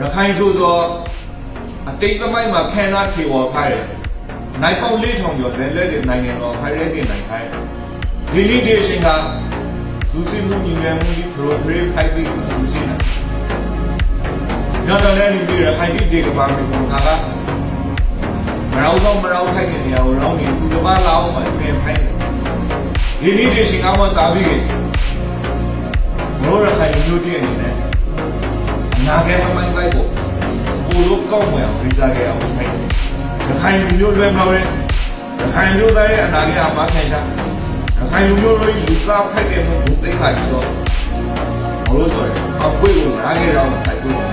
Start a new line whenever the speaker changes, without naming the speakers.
ရခိုင်ဆိုသောအတိတ်သမိုင်းမှာခံနာထေဝါခိုင်းတယ်နိုင်ပေါင်း၄ထောင်ကျော်လဲလဲတဲ့နိုင်ငံတော်ဖိုင်ရဲတင်နိုင်ခိုင်းဒီနေ့ဒီအချိန်ကသူစစ်မှုညီမြမှုဒီ progress ဖိုက်ပြီးသူစစ်နေညတော့လည်းဒီရခိုင်ပြည်ဒေကဘာမျိုးကကမရောက်တော့မရောက်ထိုက်တဲ့နေရာကိုရောင်းနေသူတစ်ပါးလာအောင်မှပြင်ဖိုင်ဒီနေ့ဒီအချိန်ကမှစာပြီးမိုးရခိုင်မျိုးတည်းအနေနဲ့ နာဂဲသမိုင်းတိုင်းကိုကိုလိုကောက်မွယ်အောင်ပြသခဲ့အောင်ဖိုက်ရခိုင်လူမျိုးလွဲမလို့ရခိုင်မျိုးသားရဲ့အနာဂတ်အမှားခံချရခိုင်လူမျိုးတို့လူသားဖိုက်ခဲ့မှုဘုသိခါပြီးတော့ဘလို့ဆိုရအပွေကိုနားခဲ့တော့တိုက်ပွဲ